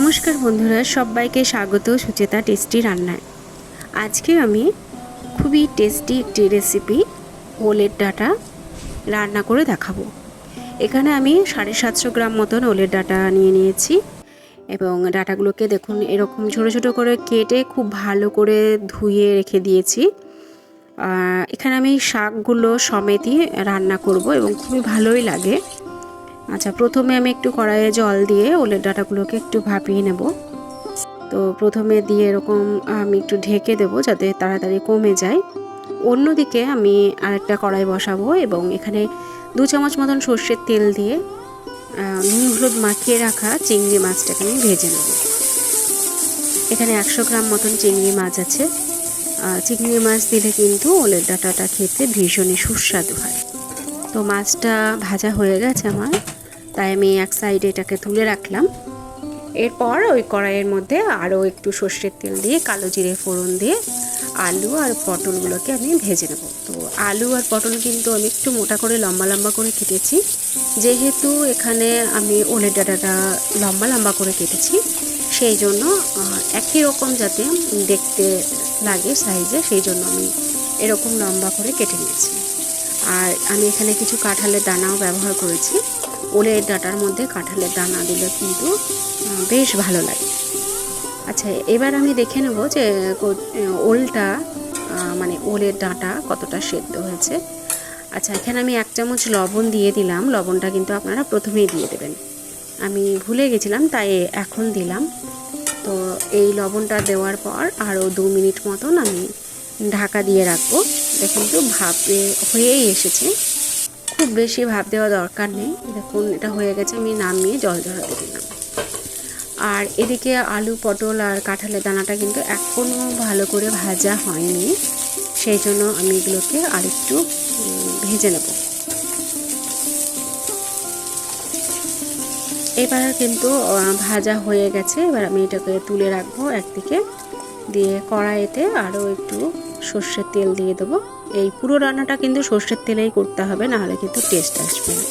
নমস্কার বন্ধুরা, সবাইকে স্বাগত সুচেতা টেস্টি রান্নায়। আজকে আমি খুবই টেস্টি একটি রেসিপি ওলের ডাটা রান্না করে দেখাবো। এখানে আমি সাড়ে সাতশো গ্রাম মতন ওলের ডাটা নিয়ে নিয়েছি এবং ডাটাগুলোকে দেখুন এরকম ছোট ছোট করে কেটে খুব ভালো করে ধুয়ে রেখে দিয়েছি। এখানে আমি শাকগুলো সমেতই রান্না করব এবং খুবই ভালোই লাগে। আচ্ছা প্রথমে আমি একটু কড়াইয়ে জল দিয়ে ওলের ডাটাগুলোকে একটু ভাপিয়ে নেব। তো প্রথমে দিয়ে এরকম আমি একটু ঢেকে দেবো যাতে তাড়াতাড়ি কমে যায়। অন্যদিকে আমি আরেকটা কড়াই বসাবো এবং এখানে দু চামচ মতন সর্ষের তেল দিয়ে নুন হলুদ মাখিয়ে রাখা চিংড়ি মাছটাকে আমি ভেজে নেব। এখানে একশো গ্রাম মতন চিংড়ি মাছ আছে। চিংড়ি মাছ দিলে কিন্তু ওলের ডাটাটা খেতে ভীষণই সুস্বাদু হয়। তো মাছটা ভাজা হয়ে গেছে আমার। তাই আমি এক সাইডে এটাকে তুলে রাখলাম। এরপর ওই কড়াইয়ের মধ্যে আরও একটু সর্ষের তেল দিয়ে, কালো জিরে ফোড়ন দিয়ে আলু আর পটলগুলোকে আমি ভেজে নেব। তো আলু আর পটল কিন্তু আমি একটু মোটা করে, লম্বা লম্বা করে কেটেছি। যেহেতু এখানে আমি ওলের ডাটাটা লম্বা লম্বা করে কেটেছি, সেই জন্য একই রকম যাতে দেখতে লাগে সাইজে সেই জন্য আমি এরকম লম্বা করে কেটে নিয়েছি। আর আমি এখানে কিছু কাঁঠালের দানাও ব্যবহার করেছি। ওলের ডাটার মধ্যে কাঁঠালের দানা দিলে কিন্তু বেশ ভালো লাগে। আচ্ছা এবার আমি দেখে নেব যে ওলটা মানে ওলের ডাঁটা কতটা সেদ্ধ হয়েছে। আচ্ছা এখানে আমি এক চামচ লবণ দিয়ে দিলাম। লবণটা কিন্তু আপনারা প্রথমেই দিয়ে দেবেন। আমি ভুলে গেছিলাম, তাই এখন দিলাম। তো এই লবণটা দেওয়ার পর আরও দু মিনিট মতন আমি ঢাকা দিয়ে রাখব। দেখুন তো, ভাপে হয়েই এসেছে। খুব বেশি ভাপ দেওয়া দরকার নেই। দেখুন, এটা হয়ে গেছে, আমি নামিয়ে জল ঝরাতে দিলাম। আর এদিকে আলু, পটল আর কাঁঠালের দানাটা কিন্তু এখনও ভালো করে ভাজা হয়নি। সেই জন্য আমি এগুলোকে আরেকটু ভেজে নেব। এবার কিন্তু ভাজা হয়ে গেছে। এবার আমি এটাকে তুলে রাখব একদিকে। দিয়ে কড়াইতে আরও একটু সর্ষের তেল দিয়ে দেবো। এই পুরো রান্নাটা কিন্তু সর্ষের তেলেই করতে হবে, নাহলে কিন্তু টেস্ট আসবে না।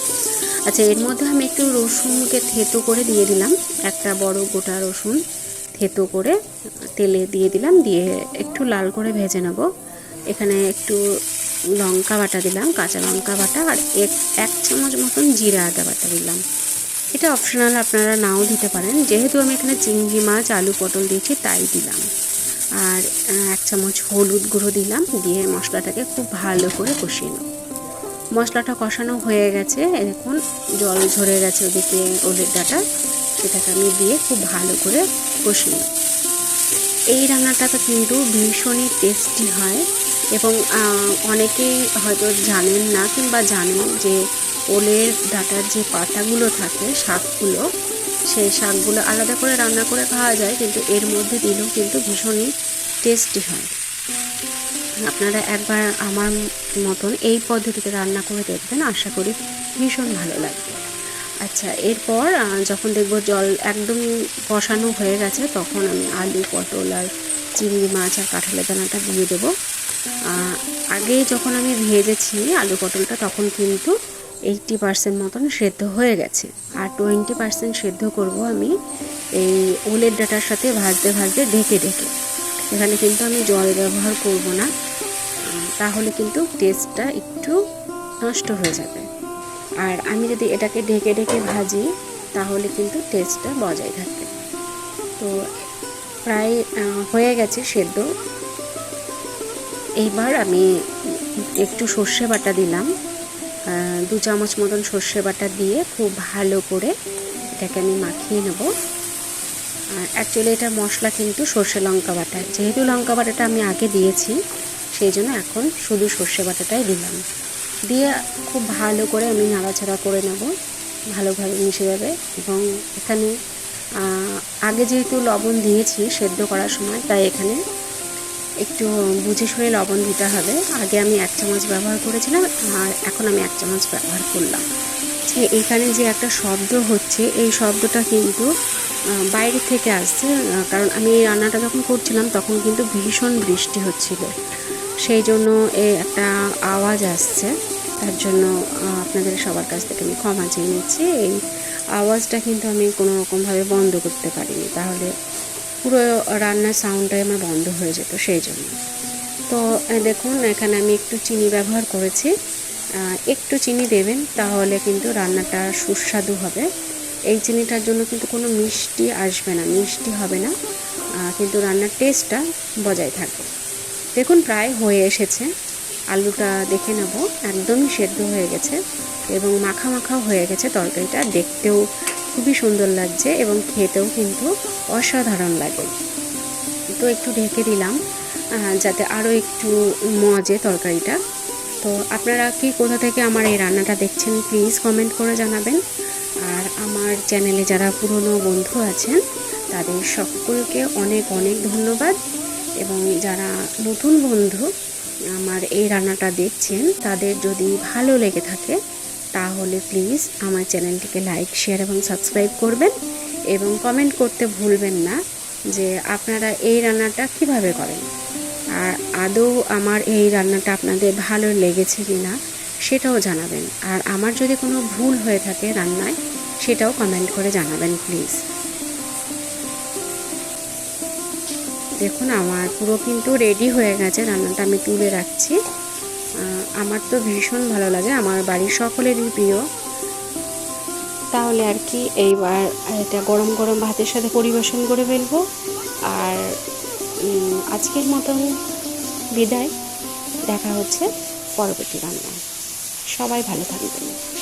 আচ্ছা এর মধ্যে আমি একটু রসুনকে থেতো করে দিয়ে দিলাম, একটা বড় গোটা রসুন থেতো করে তেলে দিয়ে দিলাম, দিয়ে একটু লাল করে ভেজে নেব। এখানে একটু লঙ্কা বাটা দিলাম, কাঁচা লঙ্কা বাটা, আর এক এক চামচ মতন জিরা আদা বাটা দিলাম। এটা অপশনাল আপনারা নাও দিতে পারেন, যেহেতু আমি এখানে চিংড়ি মাছ, আলু পটল দিয়েছি, তাই দিলাম। আর এক চামচ হলুদ গুঁড়ো দিলাম, দিয়ে মশলাটাকে খুব ভালো করে কষিয়ে নেব মশলাটা কষানো হয়ে গেছে এখন জল ঝরে গেছে ওদিকে ওলের ডাটা, সেটাকে আমি দিয়ে খুব ভালো করে কষিয়ে নেব এই রান্নাটা তো কিন্তু ভীষণই টেস্টি হয় এবং অনেকেই হয়তো জানেন না কিংবা জানেন যে ওলের ডাটার যে পাতাগুলো থাকে, শাকগুলো সেই শাকগুলো আলাদা করে রান্না করে খাওয়া যায়, কিন্তু এর মধ্যে দিলেও কিন্তু ভীষণই টেস্টি হয়। আপনারা একবার আমার মতন এই পদ্ধতিতে রান্না করে দেখবেন, আশা করি ভীষণ ভালো লাগবে। আচ্ছা এরপর যখন দেখব জল একদম কষানো হয়ে গেছে, তখন আমি আলু, পটল আর চিংড়ি মাছ আর কাঁঠালের দানাটা দিয়ে দেবো। আগে যখন আমি ভেজেছি আলু, পটলটা, তখন কিন্তু এইটটি পার্সেন্ট মতন সেদ্ধ হয়ে গেছে। আর টোয়েন্টি পার্সেন্ট সেদ্ধ করব আমি এই ওলের ডাটার সাথে ভাজতে ভাজতে ঢেকে ঢেকে। এখানে কিন্তু আমি জল ব্যবহার করব না। তাহলে কিন্তু টেস্টটা একটু নষ্ট হয়ে যাবে। আর আমি যদি এটাকে ঢেকে ঢেকে ভাজি, তাহলে কিন্তু টেস্টটা বজায় থাকবে। তো প্রায় হয়ে গেছে সেদ্ধ। এইবার আমি একটু সর্ষে বাটা দিলাম। দু চামচ মতন সর্ষে বাটা দিয়ে খুব ভালো করে এটাকে আমি মাখিয়ে নেব। আর অ্যাকচুয়ালি এটা মশলা কিন্তু সর্ষে লঙ্কা বাটা যেহেতু লঙ্কা বাটাটা আমি আগে দিয়েছি, সেই জন্য এখন শুধু সর্ষে বাটাটাই দিলাম। দিয়ে খুব ভালো করে আমি নাড়াচাড়া করে নেব, ভালোভাবে মিশে যাবে। এবং এখানে আগে যেহেতু লবণ দিয়েছি সেদ্ধ করার সময়, তাই এখানে একটু বুঝে শুনে লবণ দিতে হবে। আগে আমি এক চামচ ব্যবহার করেছিলাম, আর এখন আমি এক চামচ ব্যবহার করলাম। যে এখানে যে একটা শব্দ হচ্ছে, এই শব্দটা কিন্তু বাইরে থেকে আসছে কারণ আমি এই রান্নাটা যখন করছিলাম, তখন কিন্তু ভীষণ বৃষ্টি হচ্ছিল। সেই জন্য একটা আওয়াজ আসছে। তার জন্য আপনাদের সবার কাছ থেকে আমি ক্ষমা চেয়ে নিচ্ছি। এই আওয়াজটা কিন্তু আমি কোনো রকমভাবে বন্ধ করতে পারিনি। তাহলে পুরো রান্নার সাউন্ডটাই আমার বন্ধ হয়ে যেত সেই জন্য। তো দেখুন, এখানে আমি একটু চিনি ব্যবহার করেছি। একটু চিনি দেবেন, তাহলে কিন্তু রান্নাটা সুস্বাদু হবে। এই চিনিটার জন্য কিন্তু কোনো মিষ্টি আসবে না, মিষ্টি হবে না। কিন্তু রান্নার টেস্টটা বজায় থাকবে। দেখুন, প্রায় হয়ে এসেছে। আলুটা দেখে নেব, একদমই সেদ্ধ হয়ে গেছে এবং মাখা মাখাও হয়ে গেছে তরকারিটা। দেখতেও খুবই সুন্দর লাগছে এবং খেতেও কিন্তু অসাধারণ লাগে। তো একটু ঢেকে দিলাম যাতে আরও একটু মজে তরকারিটা। তো আপনারা কি কোথা থেকে আমার এই রান্নাটা দেখছেন, প্লিজ কমেন্ট করে জানাবেন। আর আমার চ্যানেলে যারা পুরনো বন্ধু আছেন, তাদের সকলকে অনেক অনেক ধন্যবাদ। এবং যারা নতুন বন্ধু, আমার এই রান্নাটা দেখছেন, তাদের যদি ভালো লেগে থাকে তাহলে প্লিজ আমার চ্যানেলটিকে লাইক, শেয়ার এবং সাবস্ক্রাইব করবেন এবং কমেন্ট করতে ভুলবেন না যে আপনারা এই রান্নাটা কীভাবে করেন। আর আদৌ আমার এই রান্নাটা আপনাদের ভালো লেগেছে কি না সেটাও জানাবেন। আর আমার যদি কোনো ভুল হয়ে থাকে রান্নায়, সেটাও কমেন্ট করে জানাবেন প্লিজ। দেখুন, আমার পুরো কিন্তু রেডি হয়ে গেছে, রান্নাটা আমি তুলে রাখছি। আমার তো ভীষণ ভালো লাগে, আমার বাড়ির সকলেরই প্রিয়। তাহলে আর কি, এইবার এটা গরম গরম ভাতের সাথে পরিবেশন করে ফেলব। আর আজকের মতন বিদায়। দেখা হচ্ছে পরবর্তী রান্নায়। সবাই ভালো থাকবেন।